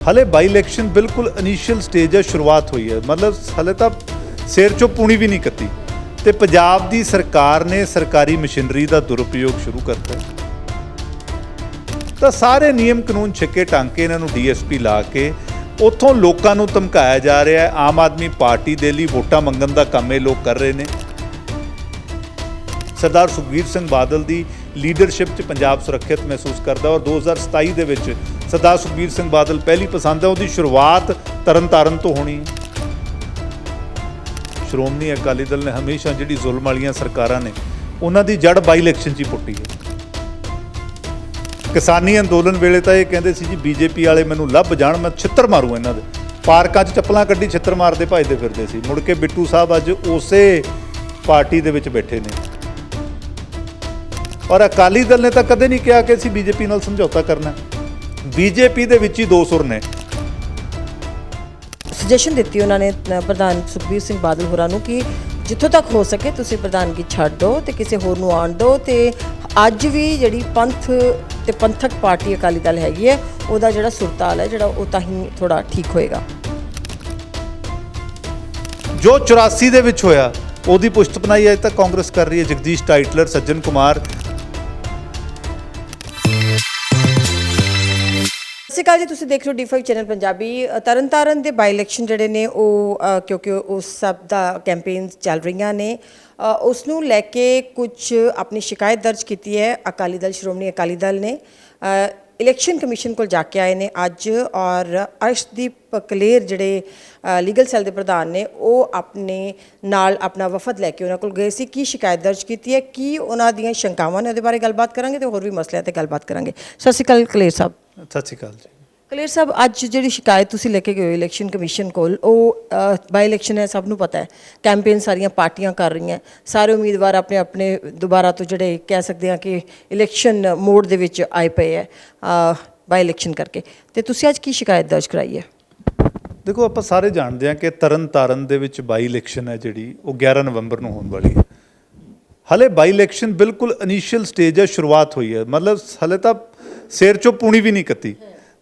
ਹਲੇ ਬਾਈ ਇਲੈਕਸ਼ਨ ਬਿਲਕੁਲ initial stage ਹੈ, ਸ਼ੁਰੂਆਤ ਹੋਈ ਹੈ। ਮਤਲਬ ਹਲੇ ਤਾਂ ਸਿਰ ਚੋਂ ਪੂਣੀ ਵੀ ਨਹੀਂ ਕੱਤੀ। ਤੇ ਪੰਜਾਬ ਦੀ ਸਰਕਾਰ ਨੇ ਸਰਕਾਰੀ ਮਸ਼ੀਨਰੀ ਦਾ ਦੁਰਉਪਯੋਗ ਸ਼ੁਰੂ ਕਰਤਾ ਤਾਂ ਸਾਰੇ ਨਿਯਮ ਕਾਨੂੰਨ ਛੱਕੇ ਟਾਂਕੇ ਇਹਨਾਂ ਨੂੰ ਡੀਐਸਪੀ ਲਾ ਕੇ ਉੱਥੋਂ ਲੋਕਾਂ ਨੂੰ ਧਮਕਾਇਆ ਜਾ ਰਿਹਾ ਹੈ। ਆਮ ਆਦਮੀ ਪਾਰਟੀ ਦੇ ਲਈ ਵੋਟਾਂ ਮੰਗਣ ਦਾ ਕੰਮ ਇਹ ਲੋਕ ਕਰ ਰਹੇ ਨੇ। ਸਰਦਾਰ ਸੁਖਬੀਰ ਸਿੰਘ ਬਾਦਲ ਦੀ ਲੀਡਰਸ਼ਿਪ 'ਚ ਪੰਜਾਬ ਸੁਰੱਖਿਅਤ ਮਹਿਸੂਸ ਕਰਦਾ ਔਰ 2027 ਦੇ ਵਿੱਚ ਸਰਦਾਰ ਸੁਖਬੀਰ ਸਿੰਘ ਬਾਦਲ ਪਹਿਲੀ ਪਸੰਦ ਹੈ, ਉਹਦੀ ਸ਼ੁਰੂਆਤ ਤਰਨਤਾਰਨ ਤੋਂ ਹੋਣੀ ਹੈ। ਸ਼੍ਰੋਮਣੀ ਅਕਾਲੀ ਦਲ ਨੇ ਹਮੇਸ਼ਾ ਜਿਹੜੀ ਜ਼ੁਲਮ ਵਾਲੀਆਂ ਸਰਕਾਰਾਂ ਨੇ, ਉਹਨਾਂ ਦੀ ਜੜ ਬਾਈ ਇਲੈਕਸ਼ਨ 'ਚ ਹੀ ਪੁੱਟੀ ਹੈ। ਕਿਸਾਨੀ ਅੰਦੋਲਨ ਵੇਲੇ ਤਾਂ ਇਹ ਕਹਿੰਦੇ ਸੀ ਜੀ, ਬੀਜੇਪੀ ਵਾਲੇ ਮੈਨੂੰ ਲੱਭ ਜਾਣ, ਮੈਂ ਛਿੱਤਰ ਮਾਰੂ ਇਹਨਾਂ ਦੇ। ਪਾਰਕਾਂ 'ਚ ਚੱਪਲਾਂ ਕੱਢੀ ਛਿੱਤਰ ਮਾਰਦੇ ਭਜਦੇ ਫਿਰਦੇ ਸੀ। ਮੁੜ ਕੇ ਬਿੱਟੂ ਸਾਹਿਬ ਅੱਜ ਉਸੇ ਪਾਰਟੀ ਦੇ ਵਿੱਚ ਬੈਠੇ ਨੇ। ਔਰ ਅਕਾਲੀ ਦਲ ਨੇ ਤਾਂ ਕਦੇ ਨਹੀਂ ਕਿਹਾ ਕਿ ਅਸੀਂ ਬੀਜੇਪੀ ਨਾਲ ਸਮਝੌਤਾ ਕਰਨਾ। ਬੀਜੇਪੀ ਦੇ ਵਿੱਚ ਹੀ ਦੋ ਸੁਰ ਨੇ। ਸੁਜੈਸ਼ਨ ਦਿੱਤੀ ਉਹਨਾਂ ਨੇ ਪ੍ਰਧਾਨ ਸੁਖਬੀਰ ਸਿੰਘ ਬਾਦਲ ਹੋਰਾਂ ਨੂੰ ਕਿ ਜਿੱਥੋਂ ਤੱਕ ਹੋ ਸਕੇ ਤੁਸੀਂ ਪ੍ਰਧਾਨਗੀ ਛੱਡ ਦਿਓ ਤੇ ਕਿਸੇ ਹੋਰ ਨੂੰ ਆਉਣ ਦਿਓ ਤੇ ਅੱਜ ਵੀ ਜਿਹੜੀ ਪੰਥ ਤੇ ਪੰਥਕ ਪਾਰਟੀ ਅਕਾਲੀ ਦਲ ਹੈਗੀ ਹੈ ਉਹਦਾ ਜਿਹੜਾ ਸੁਰਤਾਲ ਹੈ ਜਿਹੜਾ ਉਹ ਤਾਂ ਹੀ ਥੋੜਾ ਠੀਕ ਹੋਏਗਾ। ਜੋ 84 ਦੇ ਵਿੱਚ ਹੋਇਆ ਉਹਦੀ ਪੁਸ਼ਤ ਬਣਾਈ ਅੱਜ ਤੱਕ ਕਾਂਗਰਸ ਕਰ ਰਹੀ ਹੈ ਜਗਦੀਸ਼ ਟਾਈਟਲਰ ਸੱਜਣ ਕੁਮਾਰ ਸ਼੍ਰੀ ਅਕਾਲ ਜੀ, ਤੁਸੀਂ ਦੇਖ ਰਹੇ ਹੋ D5 ਚੈਨਲ ਪੰਜਾਬੀ। ਤਰਨਤਾਰਨ ਦੇ ਬਾਈ ਇਲੈਕਸ਼ਨ ਜਿਹੜੇ ਨੇ, ਉਹ ਕਿਉਂਕਿ ਉਸ ਸਭ ਦਾ ਕੈਂਪੇਨ ਚੱਲ ਰਹੀਆਂ ਨੇ ਉਸ ਨੂੰ ਲੈ ਕੇ ਕੁਝ ਆਪਣੀ ਸ਼ਿਕਾਇਤ ਦਰਜ ਕੀਤੀ ਹੈ ਅਕਾਲੀ ਦਲ, ਸ਼੍ਰੋਮਣੀ ਅਕਾਲੀ ਦਲ ਨੇ। ਇਲੈਕਸ਼ਨ ਕਮਿਸ਼ਨ ਕੋਲ ਜਾ ਕੇ ਆਏ ਨੇ ਅੱਜ ਔਰ ਅਰਸ਼ਦੀਪ ਕਲੇਰ ਜਿਹੜੇ ਲੀਗਲ ਸੈੱਲ ਦੇ ਪ੍ਰਧਾਨ ਨੇ, ਉਹ ਆਪਣੇ ਨਾਲ ਆਪਣਾ ਵਫਦ ਲੈ ਕੇ ਉਹਨਾਂ ਕੋਲ ਗਏ ਸੀ। ਕੀ ਸ਼ਿਕਾਇਤ ਦਰਜ ਕੀਤੀ ਹੈ? ਕੀ ਉਹਨਾਂ ਦੀਆਂ ਸ਼ੰਕਾਵਾਂ ਨੇ ਉਹਦੇ ਬਾਰੇ ਗੱਲਬਾਤ ਕਰਾਂਗੇ ਤੇ ਹੋਰ ਵੀ ਮਸਲਿਆਂ ਤੇ ਗੱਲਬਾਤ ਕਰਾਂਗੇ। ਸਤਿ ਸ਼੍ਰੀ ਅਕਾਲ ਕਲੇਰ ਸਾਹਿਬ। ਸਤਿ ਸ਼੍ਰੀ ਅਕਾਲ ਜੀ। ਕਲੀਅਰ ਸਾਹਿਬ ਅੱਜ ਜਿਹੜੀ ਸ਼ਿਕਾਇਤ ਤੁਸੀਂ ਲੈ ਕੇ ਗਏ ਹੋ ਇਲੈਕਸ਼ਨ ਕਮਿਸ਼ਨ ਕੋਲ ਉਹ ਬਾਈ ਇਲੈਕਸ਼ਨ ਹੈ ਸਭ ਨੂੰ ਪਤਾ ਹੈ। ਕੈਂਪੇਨ ਸਾਰੀਆਂ ਪਾਰਟੀਆਂ ਕਰ ਰਹੀਆਂ ਸਾਰੇ ਉਮੀਦਵਾਰ ਆਪਣੇ ਆਪਣੇ ਦੁਬਾਰਾ ਤੋਂ ਜਿਹੜੇ ਕਹਿ ਸਕਦੇ ਹਾਂ ਕਿ ਇਲੈਕਸ਼ਨ ਮੋਡ ਦੇ ਵਿੱਚ ਆਏ ਪਏ ਹੈ ਬਾਈ ਇਲੈਕਸ਼ਨ ਕਰਕੇ। ਤੇ ਤੁਸੀਂ ਅੱਜ ਕੀ ਸ਼ਿਕਾਇਤ ਦਰਜ ਕਰਾਈ ਹੈ? ਦੇਖੋ ਆਪਾਂ ਸਾਰੇ ਜਾਣਦੇ ਹਾਂ ਕਿ ਤਰਨ ਤਾਰਨ ਦੇ ਵਿੱਚ ਬਾਈ ਇਲੈਕਸ਼ਨ ਹੈ ਜਿਹੜੀ ਉਹ 11 ਨਵੰਬਰ ਨੂੰ ਹੋਣ ਵਾਲੀ ਹੈ। ਹਲੇ ਬਾਈ ਇਲੈਕਸ਼ਨ ਬਿਲਕੁਲ ਇਨੀਸ਼ੀਅਲ ਸਟੇਜ ਹੈ ਸ਼ੁਰੂਆਤ ਹੋਈ ਹੈ। ਮਤਲਬ ਹਲੇ ਤਾਂ ਸਿਰ ਚੋਂ ਪੂਣੀ ਵੀ ਨਹੀਂ ਕੱਤੀ।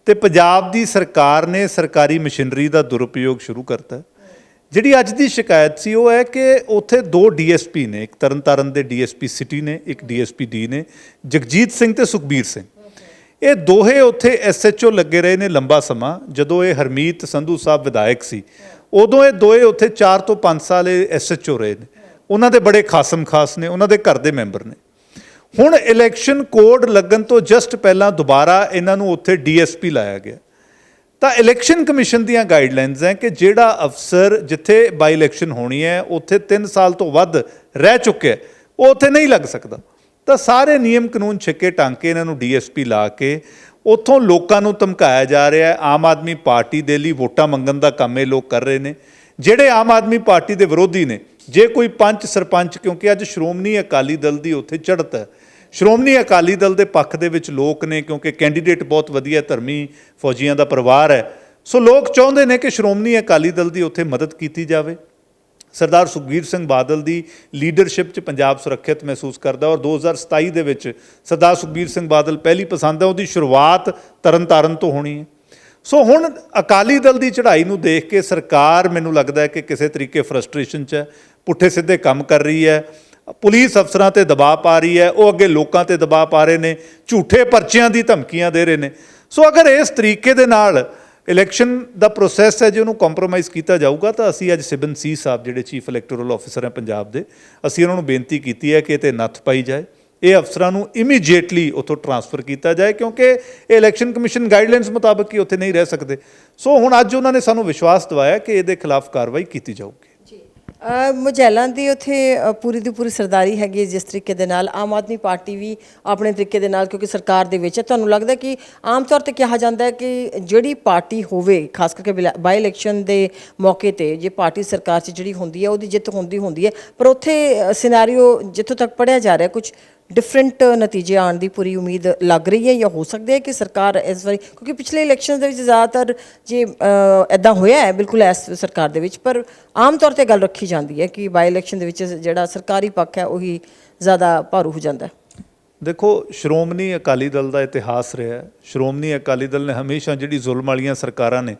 ਤੇ ਪੰਜਾਬ ਦੀ ਸਰਕਾਰ ਨੇ ਸਰਕਾਰੀ ਮਸ਼ੀਨਰੀ ਦਾ ਦੁਰਉਪਯੋਗ ਸ਼ੁਰੂ ਕਰਤਾ। ਜਿਹੜੀ ਅੱਜ ਦੀ ਸ਼ਿਕਾਇਤ ਸੀ, ਉਹ ਹੈ ਕਿ ਉੱਥੇ ਦੋ ਡੀਐਸਪੀ ਨੇ, ਇੱਕ ਤਰਨਤਾਰਨ ਦੇ ਡੀਐਸਪੀ ਸਿਟੀ ਨੇ, ਇੱਕ ਡੀਐਸਪੀ ਡੀ ਨੇ, ਜਗਜੀਤ ਸਿੰਘ ਤੇ ਸੁਖਬੀਰ ਸਿੰਘ। ਇਹ ਦੋਹੇ ਉੱਥੇ ਐਸਐਚਓ ਲੱਗੇ ਰਹੇ ਨੇ ਲੰਬਾ ਸਮਾਂ। ਜਦੋਂ ਇਹ ਹਰਮੀਤ ਸੰਧੂ ਸਾਹਿਬ ਵਿਧਾਇਕ ਸੀ, ਉਦੋਂ ਇਹ ਦੋਏ ਉੱਥੇ 4 ਤੋਂ 5 ਸਾਲ ਇਹ ਐਸਐਚਓ ਰਹੇ ਨੇ। ਉਹਨਾਂ ਦੇ ਬੜੇ ਖਾਸਮ ਖਾਸ ਨੇ, ਉਹਨਾਂ ਦੇ ਘਰ ਦੇ ਮੈਂਬਰ ਨੇ। ਹੁਣ ਇਲੈਕਸ਼ਨ ਕੋਡ ਲੱਗਣ ਤੋਂ ਜਸਟ ਪਹਿਲਾਂ ਦੁਬਾਰਾ ਇਹਨਾਂ ਨੂੰ ਉੱਥੇ ਡੀਐਸਪੀ ਲਾਇਆ ਗਿਆ। ਤਾਂ ਇਲੈਕਸ਼ਨ ਕਮਿਸ਼ਨ ਦੀਆਂ ਗਾਈਡਲਾਈਨਸ ਹੈ ਕਿ ਜਿਹੜਾ ਅਫਸਰ ਜਿੱਥੇ ਬਾਈ ਇਲੈਕਸ਼ਨ ਹੋਣੀ ਹੈ, ਉੱਥੇ 3 ਸਾਲ ਤੋਂ ਵੱਧ ਰਹਿ ਚੁੱਕਿਆ ਉਹ ਉੱਥੇ ਨਹੀਂ ਲੱਗ ਸਕਦਾ। ਤਾਂ ਸਾਰੇ ਨਿਯਮ ਕਾਨੂੰਨ ਛੱਕੇ ਟਾਂਕੇ ਇਹਨਾਂ ਨੂੰ ਡੀਐਸਪੀ ਲਾ ਕੇ ਉੱਥੋਂ ਲੋਕਾਂ ਨੂੰ ਧਮਕਾਇਆ ਜਾ ਰਿਹਾ ਹੈ। ਆਮ ਆਦਮੀ ਪਾਰਟੀ ਦੇ ਲਈ ਵੋਟਾਂ ਮੰਗਣ ਦਾ ਕੰਮ ਇਹ ਲੋਕ ਕਰ ਰਹੇ ਨੇ। ਜਿਹੜੇ ਆਮ ਆਦਮੀ ਪਾਰਟੀ ਦੇ ਵਿਰੋਧੀ ਨੇ ਜੇ ਕੋਈ ਪੰਚ ਸਰਪੰਚ, ਕਿਉਂਕਿ ਅੱਜ ਸ਼੍ਰੋਮਣੀ ਅਕਾਲੀ ਦਲ ਦੀ ਉੱਥੇ ਚੜ੍ਹਤ ਹੈ। ਸ਼੍ਰੋਮਣੀ ਅਕਾਲੀ ਦਲ ਦੇ ਪੱਖ ਦੇ ਵਿੱਚ ਲੋਕ ਨੇ, ਕਿਉਂਕਿ ਕੈਂਡੀਡੇਟ ਬਹੁਤ ਵਧੀਆ ਧਰਮੀ ਫੌਜੀਆਂ ਦਾ ਪਰਿਵਾਰ ਹੈ। ਸੋ ਲੋਕ ਚਾਹੁੰਦੇ ਨੇ ਕਿ ਸ਼੍ਰੋਮਣੀ ਅਕਾਲੀ ਦਲ ਦੀ ਉੱਥੇ ਮਦਦ ਕੀਤੀ ਜਾਵੇ। ਸਰਦਾਰ ਸੁਖਬੀਰ ਸਿੰਘ ਬਾਦਲ ਦੀ ਲੀਡਰਸ਼ਿਪ 'ਚ ਪੰਜਾਬ ਸੁਰੱਖਿਅਤ ਮਹਿਸੂਸ ਕਰਦਾ ਔਰ 2027 ਦੇ ਵਿੱਚ ਸਰਦਾਰ ਸੁਖਬੀਰ ਸਿੰਘ ਬਾਦਲ ਪਹਿਲੀ ਪਸੰਦ ਹੈ, ਉਹਦੀ ਸ਼ੁਰੂਆਤ ਤਰਨਤਾਰਨ ਤੋਂ ਹੋਣੀ ਹੈ। ਸੋ ਹੁਣ ਅਕਾਲੀ ਦਲ ਦੀ ਚੜ੍ਹਾਈ ਨੂੰ ਦੇਖ ਕੇ ਸਰਕਾਰ, ਮੈਨੂੰ ਲੱਗਦਾ ਹੈ ਕਿ ਕਿਸੇ ਤਰੀਕੇ ਫਰਸਟ੍ਰੇਸ਼ਨ 'ਚ ਹੈ। ਪੁੱਠੇ ਸਿੱਧੇ ਕੰਮ ਕਰ ਰਹੀ ਹੈ, ਪੁਲਿਸ ਅਫਸਰਾਂ ਤੇ ਦਬਾਅ ਪਾ ਰਹੀ ਹੈ, ਉਹ ਅੱਗੇ ਲੋਕਾਂ ਤੇ ਦਬਾਅ ਪਾ ਰਹੇ ਨੇ, ਝੂਠੇ ਪਰਚਿਆਂ ਦੀ ਧਮਕੀਆਂ ਦੇ ਰਹੇ ਨੇ। ਸੋ ਅਗਰ ਇਸ ਤਰੀਕੇ ਦੇ ਨਾਲ ਇਲੈਕਸ਼ਨ ਦਾ ਪ੍ਰੋਸੈਸ ਹੈ ਜੇ ਉਹਨੂੰ ਕੰਪਰੋਮਾਈਜ਼ ਕੀਤਾ ਜਾਊਗਾ, ਤਾਂ ਅਸੀਂ ਅੱਜ ਸਿਬਨ ਸੀ ਸਾਹਿਬ ਜਿਹੜੇ ਚੀਫ ਇਲੈਕਟੋਰਲ ਆਫੀਸਰ ਹੈ ਪੰਜਾਬ ਦੇ, ਅਸੀਂ ਉਹਨਾਂ ਨੂੰ ਬੇਨਤੀ ਕੀਤੀ ਹੈ ਕਿ ਇਹ ਤੇ ਨੱਥ ਪਾਈ ਜਾਏ। ਇਹ ਅਫਸਰਾਂ ਨੂੰ ਇਮੀਡੀਏਟਲੀ ਉੱਥੋਂ ਟਰਾਂਸਫਰ ਕੀਤਾ ਜਾਏ, ਕਿਉਂਕਿ ਇਹ ਇਲੈਕਸ਼ਨ ਕਮਿਸ਼ਨ ਗਾਈਡਲਾਈਨਸ ਮੁਤਾਬਕ ਹੀ ਉੱਥੇ ਨਹੀਂ ਰਹਿ ਸਕਦੇ। ਸੋ ਹੁਣ ਅੱਜ ਉਹਨਾਂ ਨੇ ਸਾਨੂੰ ਵਿਸ਼ਵਾਸ ਦਿਵਾਇਆ ਕਿ ਇਹਦੇ ਖਿਲਾਫ ਕਾਰਵਾਈ ਕੀਤੀ ਜਾਊਗੀ। ਮੁਜੈਲਾਂ ਦੀ ਉੱਥੇ ਪੂਰੀ ਦੀ ਪੂਰੀ ਸਰਦਾਰੀ ਹੈਗੀ ਹੈ ਜਿਸ ਤਰੀਕੇ ਦੇ ਨਾਲ ਆਮ ਆਦਮੀ ਪਾਰਟੀ ਵੀ ਆਪਣੇ ਤਰੀਕੇ ਦੇ ਨਾਲ ਕਿਉਂਕਿ ਸਰਕਾਰ ਦੇ ਵਿੱਚ ਹੈ। ਤੁਹਾਨੂੰ ਲੱਗਦਾ ਕਿ ਆਮ ਤੌਰ ਤੇ ਕਿਹਾ ਜਾਂਦਾ ਹੈ ਕਿ ਜਿਹੜੀ ਪਾਰਟੀ ਹੋਵੇ, ਖਾਸ ਕਰਕੇ ਬਾਈ ਇਲੈਕਸ਼ਨ ਦੇ ਮੌਕੇ ਤੇ ਜੇ ਪਾਰਟੀ ਸਰਕਾਰ 'ਚ ਜਿਹੜੀ ਹੁੰਦੀ ਹੈ, ਉਹਦੀ ਜਿੱਤ ਹੁੰਦੀ ਹੁੰਦੀ ਹੈ। ਪਰ ਉੱਥੇ ਸਿਨੈਰੀਓ ਜਿੱਥੋਂ ਤੱਕ ਪੜਿਆ ਜਾ ਰਿਹਾ ਕੁਝ ਡਿਫਰੈਂਟ uh, ਨਤੀਜੇ ਆਉਣ ਦੀ ਪੂਰੀ ਉਮੀਦ ਲੱਗ ਰਹੀ ਹੈ ਜਾਂ ਹੋ ਸਕਦਾ ਹੈ ਕਿ ਸਰਕਾਰ ਇਸ ਵਾਰੀ, ਕਿਉਂਕਿ ਪਿਛਲੇ ਇਲੈਕਸ਼ਨਸ ਦੇ ਵਿੱਚ ਜ਼ਿਆਦਾਤਰ ਜੇ ਐਦਾਂ ਹੋਇਆ ਹੈ, ਬਿਲਕੁਲ ਇਸ ਸਰਕਾਰ ਦੇ ਵਿੱਚ, ਪਰ ਆਮ ਤੌਰ ਤੇ ਗੱਲ ਰੱਖੀ ਜਾਂਦੀ ਹੈ ਕਿ ਬਾਈ ਇਲੈਕਸ਼ਨ ਦੇ ਵਿੱਚ ਜਿਹੜਾ ਸਰਕਾਰੀ ਪੱਖ ਹੈ ਉਹੀ ਜ਼ਿਆਦਾ ਭਾਰੂ ਹੋ ਜਾਂਦਾ ਹੈ ਦੇਖੋ, ਸ਼੍ਰੋਮਣੀ ਅਕਾਲੀ ਦਲ ਦਾ ਇਤਿਹਾਸ ਰਿਹਾ ਹੈ। ਸ਼੍ਰੋਮਣੀ ਅਕਾਲੀ ਦਲ ਨੇ ਹਮੇਸ਼ਾ ਜਿਹੜੀ ਜ਼ੁਲਮ ਵਾਲੀਆਂ ਸਰਕਾਰਾਂ ਨੇ